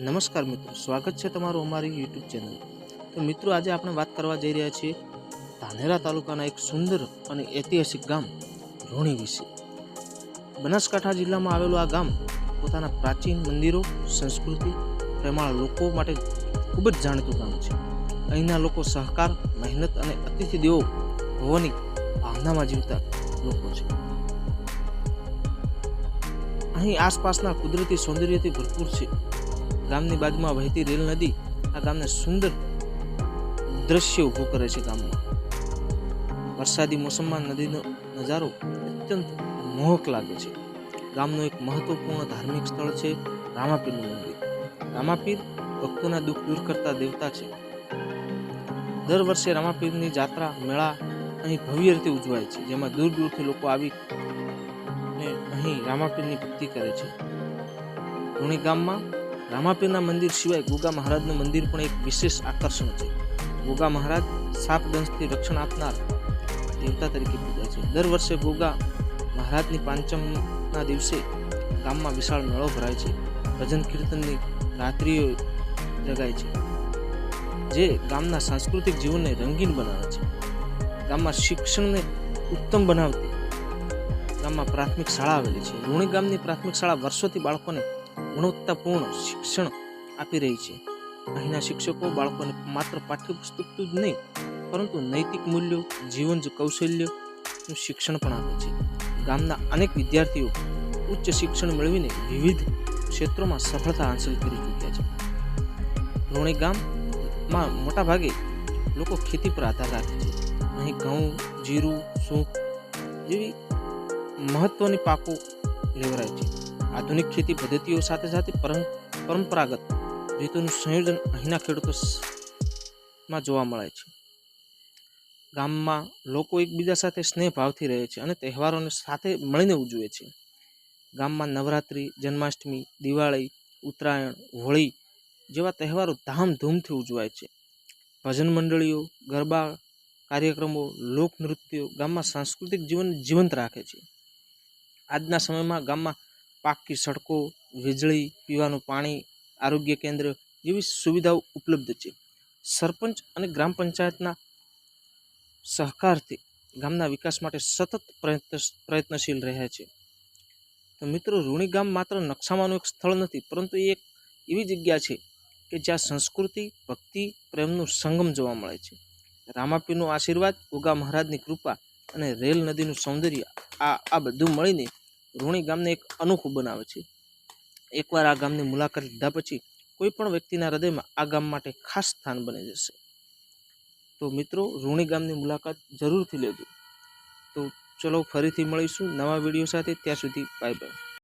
નમસ્કાર મિત્રો, સ્વાગત છે તમારું અમારી યુટ્યુબ ચેનલ. તો મિત્રો, આજે આપણે વાત કરવા જઈ રહ્યા છીએ ધાનેરા તાલુકાના એક સુંદર અને ઐતિહાસિક ગામ રોણી વિશે. બનાસકાંઠા જિલ્લામાં આવેલું આ ગામ પોતાના પ્રાચીન મંદિરો, સંસ્કૃતિ, પ્રેમાળ લોકો માટે ખૂબ જ જાણીતું ગામ છે. અહીંના લોકો સહકાર, મહેનત અને અતિથિ દેવો હોવાની ભાવનામાં જીવતા લોકો છે. અહીં આસપાસના કુદરતી સૌંદર્યથી ભરપૂર છે ગામની બાજુમાં વહેતી રેલ નદી આ ગામને સુંદર દ્રશ્ય ઊભું કરે છે ગામમાં. વરસાદી મોસમમાં નદીનો નજારો અત્યંત મોહક લાગે છે. ગામનું એક મહત્વપૂર્ણ ધાર્મિક સ્થળ છે રામાપીરનું મંદિર. રામાપીર ભક્તોના દુઃખ દૂર કરતા દેવતા છે. દર વર્ષે રામાપીરની જાત્રા, મેળા અહીં ભવ્ય રીતે ઉજવાય છે, જેમાં દૂર દૂરથી લોકો આવી અહીં રામાપીરની ભક્તિ કરે છે. લુણી ગામમાં રામાપીરના મંદિર સિવાય ગોગા મહારાજનું મંદિર પણ એક વિશેષ આકર્ષણ છે. ગોગા મહારાજ સાપ દંશથી રક્ષણ આપનાર દેવતા તરીકે પૂજાય છે. દર વર્ષે ગોગા મહારાજની પાંચમના દિવસે ગામમાં વિશાળ મેળો ભરાય છે. ભજન કીર્તનની રાત્રિઓ જગાય છે, જે ગામના સાંસ્કૃતિક જીવનને રંગીન બનાવે છે. ગામમાં શિક્ષણને ઉત્તમ બનાવતી ગામમાં પ્રાથમિક શાળા આવેલી છે. લુણી ગામની પ્રાથમિક શાળા વર્ષોથી બાળકોને ગુણવત્તાપૂર્ણ શિક્ષણ આપી રહી છે. અહીંના શિક્ષકો બાળકોને માત્ર પાઠ્યપુસ્તકનું જ નહીં, પરંતુ નૈતિક મૂલ્યો, જીવન કૌશલ્યનું શિક્ષણ પણ આપે છે. ગામના અનેક વિદ્યાર્થીઓ ઉચ્ચ શિક્ષણ મેળવીને વિવિધ ક્ષેત્રોમાં સફળતા હાંસલ કરી ચૂક્યા છે. લુણી ગામમાં મોટાભાગે લોકો ખેતી પર આધાર રાખે છે. અહીં ઘઉં, જીરું સૂંઠ જેવી મહત્વની પાકો લેવરાય છે. આધુનિક ખેતી પદ્ધતિઓ સાથે સાથે પરં, પરંપરાગત રીતોનું સંયોજન અહીંના ખેડૂતોમાં જોવા મળે છે. ગામમાં લોકો એકબીજા સાથે સ્નેહ ભાવથી રહે છે અને તહેવારોને સાથે મળીને ઉજવે છે. ગામમાં નવરાત્રિ, જન્માષ્ટમી, દિવાળી, ઉત્તરાયણ, હોળી જેવા તહેવારો ધામધૂમથી ઉજવાય છે. ભજન મંડળીઓ, ગરબા કાર્યક્રમો, લોકનૃત્યો ગામમાં સાંસ્કૃતિક જીવન જીવંત રાખે છે. આજના સમયમાં ગામમાં પાક્કી સડકો, વીજળી, પીવાનું પાણી, આરોગ્ય કેન્દ્ર જેવી સુવિધાઓ ઉપલબ્ધ છે. સરપંચ અને ગ્રામ પંચાયતના સહકારથી ગામના વિકાસ માટે સતત પ્રયત્ન પ્રયત્નશીલ રહ્યા છે. તો મિત્રો, ઋણી ગામ માત્ર નકશામાંનું એક સ્થળ નથી, પરંતુ એ એક એવી જગ્યા છે કે જ્યાં સંસ્કૃતિ, ભક્તિ, પ્રેમનું સંગમ જોવા મળે છે. રામાપીનો આશીર્વાદ, ઉગા મહારાજની કૃપા અને રેલ નદીનું સૌંદર્ય, આ આ બધું મળીને ઋણી ગામને એક અનોખું બનાવે છે. એકવાર આ ગામની મુલાકાત લીધા પછી કોઈ પણ વ્યક્તિના હૃદયમાં આ ગામ માટે ખાસ સ્થાન બની જશે. તો મિત્રો, રૂણી ગામની મુલાકાત જરૂરથી લેજો. તો ચલો ફરીથી મળીશું નવા વીડિયો સાથે. ત્યાં સુધી બાય બાય